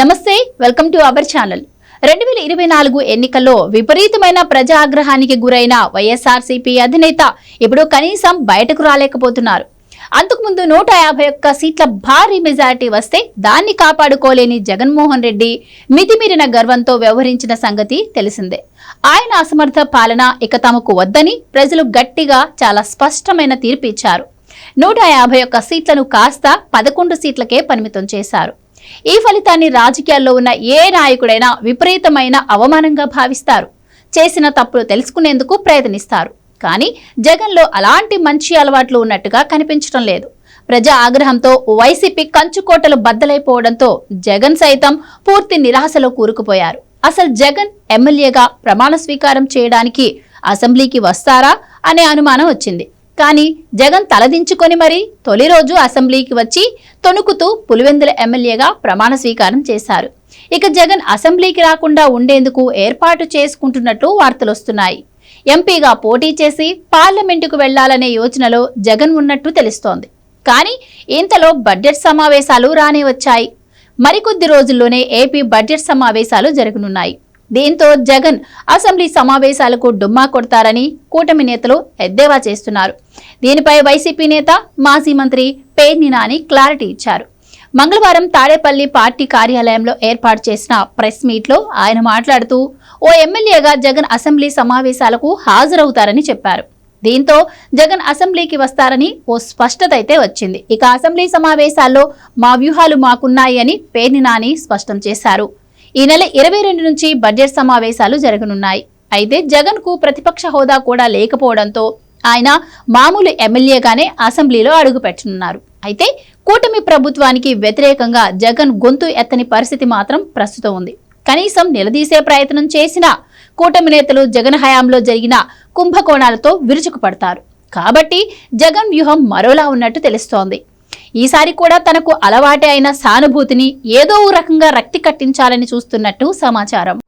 నమస్తే welcome to our channel. రెండు వేల ఇరవై నాలుగు ఎన్నికల్లో విపరీతమైన ప్రజా ఆగ్రహానికి గురైన వైఎస్ఆర్సీపీ అధినేత ఇప్పుడు కనీసం బయటకు రాలేకపోతున్నారు. అంతకుముందు నూట యాభై ఒక్క సీట్ల భారీ మెజారిటీ వస్తే దాన్ని కాపాడుకోలేని జగన్మోహన్ రెడ్డి మితిమీరిన గర్వంతో వ్యవహరించిన సంగతి తెలిసిందే. ఆయన అసమర్థ పాలన ఇక తమకు వద్దని ప్రజలు గట్టిగా చాలా స్పష్టమైన తీర్పు ఇచ్చారు. నూట యాభై ఒక్క సీట్లను కాస్త పదకొండు సీట్లకే పరిమితం చేశారు. ఈ ఫలితాన్ని రాజకీయాల్లో ఉన్న ఏ నాయకుడైనా విపరీతమైన అవమానంగా భావిస్తారు. చేసిన తప్పులు తెలుసుకునేందుకు ప్రయత్నిస్తారు. కానీ జగన్లో అలాంటి మంచి అలవాట్లు ఉన్నట్టుగా కనిపించడం లేదు. ప్రజా ఆగ్రహంతో వైసీపీ కంచుకోటలు బద్దలైపోవడంతో జగన్ సైతం పూర్తి నిరాశలో కూరుకుపోయారు. అసలు జగన్ ఎమ్మెల్యేగా ప్రమాణ స్వీకారం చేయడానికి అసెంబ్లీకి వస్తారా అనే అనుమానం వచ్చింది. కానీ జగన్ తలదించుకొని మరి తొలి రోజు అసెంబ్లీకి వచ్చి తొణుకుతూ పులివెందుల ఎమ్మెల్యేగా ప్రమాణ స్వీకారం చేశారు. ఇక జగన్ అసెంబ్లీకి రాకుండా ఉండేందుకు ఏర్పాటు చేసుకుంటున్నట్లు వార్తలొస్తున్నాయి ఎంపీగా పోటీ చేసి పార్లమెంటుకు వెళ్ళాలనే యోచనలో జగన్ ఉన్నట్టు తెలుస్తోంది. కానీ ఇంతలో బడ్జెట్ సమావేశాలు రానే వచ్చాయి. మరికొద్ది రోజుల్లోనే ఏపీ బడ్జెట్ సమావేశాలు జరగనున్నాయి. దీంతో జగన్ అసెంబ్లీ సమావేశాలకు డుమ్మా కొడతారని కూటమి నేతలు ఎద్దేవా చేస్తున్నారు. దీనిపై వైసీపీ నేత మాజీ మంత్రి పేర్ని నాని క్లారిటీ ఇచ్చారు. మంగళవారం తాడేపల్లి పార్టీ కార్యాలయంలో ఏర్పాటు చేసిన ప్రెస్ మీట్లో ఆయన మాట్లాడుతూ ఓ ఎమ్మెల్యేగా జగన్ అసెంబ్లీ సమావేశాలకు హాజరవుతారని చెప్పారు. దీంతో జగన్ అసెంబ్లీకి వస్తారని ఓ స్పష్టత అయితే వచ్చింది. ఇక అసెంబ్లీ సమావేశాల్లో మా వ్యూహాలు మాకున్నాయి అని పేర్ని నాని స్పష్టం చేశారు. ఈ నెల ఇరవై రెండు నుంచి బడ్జెట్ సమావేశాలు జరగనున్నాయి. అయితే జగన్కు ప్రతిపక్ష హోదా కూడా లేకపోవడంతో ఆయన మామూలు ఎమ్మెల్యేగానే అసెంబ్లీలో అడుగుపెట్టనున్నారు. అయితే కూటమి ప్రభుత్వానికి వ్యతిరేకంగా జగన్ గొంతు ఎత్తని పరిస్థితి మాత్రం ప్రస్తుతం ఉంది. కనీసం నిలదీసే ప్రయత్నం చేసినా కూటమి నేతలు జగన్ హయాంలో జరిగిన కుంభకోణాలతో విరుచుకుపడతారు. కాబట్టి జగన్ వ్యూహం మరోలా ఉన్నట్టు తెలుస్తోంది. ఈసారి కూడా తనకు అలవాటే అయిన సానుభూతిని ఏదో ఓ రకంగా రక్తి కట్టించాలని చూస్తున్నట్టు సమాచారం.